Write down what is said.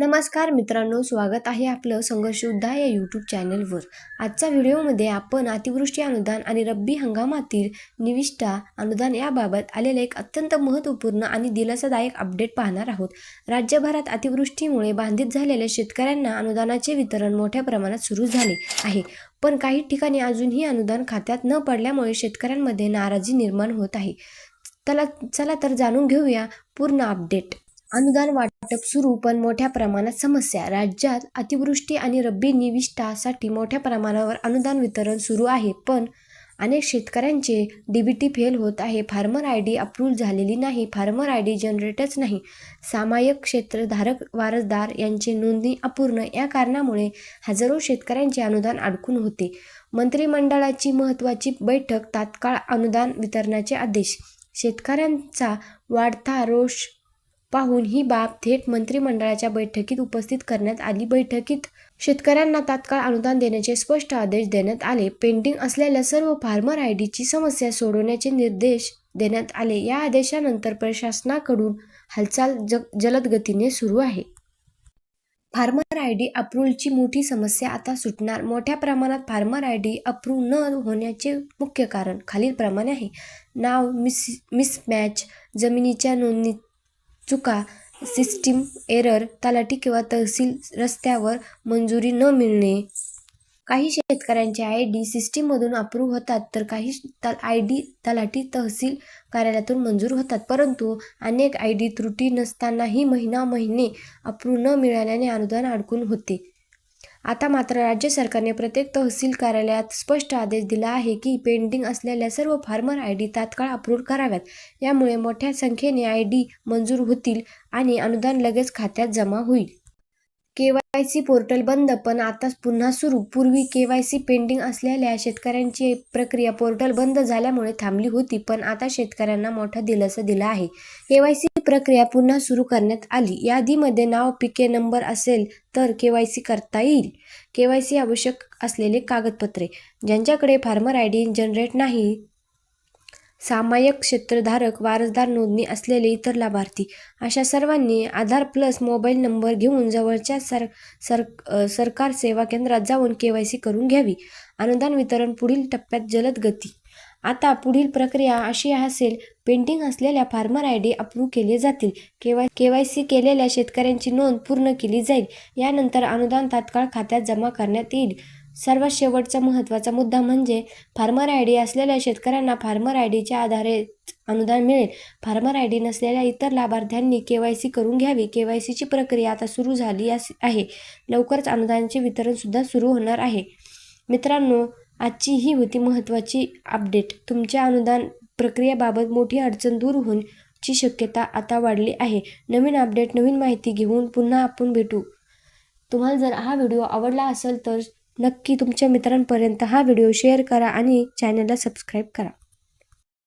नमस्कार मित्रांनो स्वागत आहे आपलं संघर्ष योद्धा या यूट्यूब चॅनलवर आजच्या व्हिडिओमध्ये आपण अतिवृष्टी अनुदान आणि रब्बी हंगामातील निविष्ठा अनुदान याबाबत आलेले एक अत्यंत महत्त्वपूर्ण आणि दिलासादायक अपडेट पाहणार आहोत. राज्यभरात अतिवृष्टीमुळे बांधित झालेल्या शेतकऱ्यांना अनुदानाचे वितरण मोठ्या प्रमाणात सुरू झाले आहे. पण काही ठिकाणी अजूनही अनुदान खात्यात न पडल्यामुळे शेतकऱ्यांमध्ये नाराजी निर्माण होत आहे. चला चला तर जाणून घेऊया पूर्ण अपडेट अनुदान वाटप सुरू पण मोठ्या प्रमाणात समस्या. राज्यात अतिवृष्टी आणि रब्बी निविष्टासाठी मोठ्या प्रमाणावर अनुदान वितरण सुरू आहे पण अनेक शेतकऱ्यांचे डीबीटी फेल होत आहे. फार्मर आय डी अप्रूव्ह झालेली नाही. फार्मर आय डी जनरेटच नाही. सामायिक क्षेत्रधारक वारसदार यांची नोंदणी अपूर्ण. या कारणामुळे हजारो शेतकऱ्यांचे अनुदान अडकून होते. मंत्रिमंडळाची महत्त्वाची बैठक तात्काळ अनुदान वितरणाचे आदेश. शेतकऱ्यांचा वाढता रोष पाहून ही बाब थेट मंत्रिमंडळाच्या बैठकीत उपस्थित करण्यात आली. बैठकीत शेतकऱ्यांना तात्काळ अनुदान देण्याचे स्पष्ट आदेश देण्यात आले. पेंडिंग असलेल्या सर्व फार्मर आय डीची समस्या सोडवण्याचे निर्देश देण्यात आले. या आदेशानंतर प्रशासनाकडून हालचाल जग जलद गतीने सुरू आहे. फार्मर आय डी अप्रूव्हलची मोठी समस्या आता सुटणार. मोठ्या प्रमाणात फार्मर आय डी अप्रूव्ह न होण्याचे मुख्य कारण खालीलप्रमाणे आहे. नाव मिस मिसमॅच जमिनीच्या नोंदणी चुका सिस्टीम एरर तलाठी किंवा तहसील रस्त्यावर मंजुरी न मिळणे. काही शेतकऱ्यांचे आय डी सिस्टीममधून अप्रूव्ह होतात तर काही तल आय डी तलाठी तहसील कार्यालयातून मंजूर होतात. परंतु अनेक आय डी त्रुटी नसतानाही महिना महिने अप्रूव्ह न मिळाल्याने अनुदान अडकून होते. आता मात्र राज्य सरकारने प्रत्येक तहसील कार्यालयात स्पष्ट आदेश दिला आहे की पेंडिंग असलेल्या सर्व फार्मर आय डी तात्काळ अप्रूव्ह कराव्यात. यामुळे मोठ्या संख्येने आय डी मंजूर होतील आणि अनुदान लगेच खात्यात जमा होईल. के वाय सी पोर्टल बंद पण आता पुन्हा सुरू. पूर्वी के वाय सी पेंडिंग असलेल्या शेतकऱ्यांची प्रक्रिया पोर्टल बंद झाल्यामुळे थांबली होती पण आता शेतकऱ्यांना मोठा दिलासा दिला आहे. के वाय सी प्रक्रिया पुन्हा सुरू करण्यात आली. यादीमध्ये नाव पिके नंबर असेल तर के वाय सी करता येईल. के वाय सी आवश्यक असलेले कागदपत्रे. ज्यांच्याकडे फार्मर आय डी जनरेट नाही सामायिक क्षेत्रधारक वारसदार नोंदणी असलेले इतर लाभार्थी. अशा सर्वांनी आधार प्लस मोबाईल नंबर घेऊन जवळच्या सर सर सरकार सेवा केंद्रात जाऊन के वाय सी करून घ्यावी. अनुदान वितरण पुढील टप्प्यात जलद गती. आता पुढील प्रक्रिया अशी असेल पेंटिंग असलेल्या फार्मर आय डी अप्रूव्ह केले जातील. केवाय के वाय सी केलेल्या शेतकऱ्यांची नोंद पूर्ण केली जाईल. यानंतर अनुदान तात्काळ खात्यात जमा करण्यात येईल. सर्वात शेवटचा महत्त्वाचा मुद्दा म्हणजे फार्मर आय डी असलेल्या शेतकऱ्यांना फार्मर आय डीच्या आधारे अनुदान मिळेल. फार्मर आय डी नसलेल्या इतर लाभार्थ्यांनी के वाय सी करून घ्यावी. के वाय सीची प्रक्रिया आता सुरू झाली आहे. लवकरच अनुदानाचे वितरणसुद्धा सुरू होणार आहे. मित्रांनो आजची ही होती महत्त्वाची अपडेट. तुमच्या अनुदान प्रक्रियेबाबत मोठी अडचण दूर होण्याची शक्यता आता वाढली आहे. नवीन अपडेट नवीन माहिती घेऊन पुन्हा आपण भेटू. तुम्हाला जर हा व्हिडिओ आवडला असेल तर नक्की तुमच्या मित्रांपर्यंत हा व्हिडिओ शेअर करा आणि चॅनलला सबस्क्राईब करा.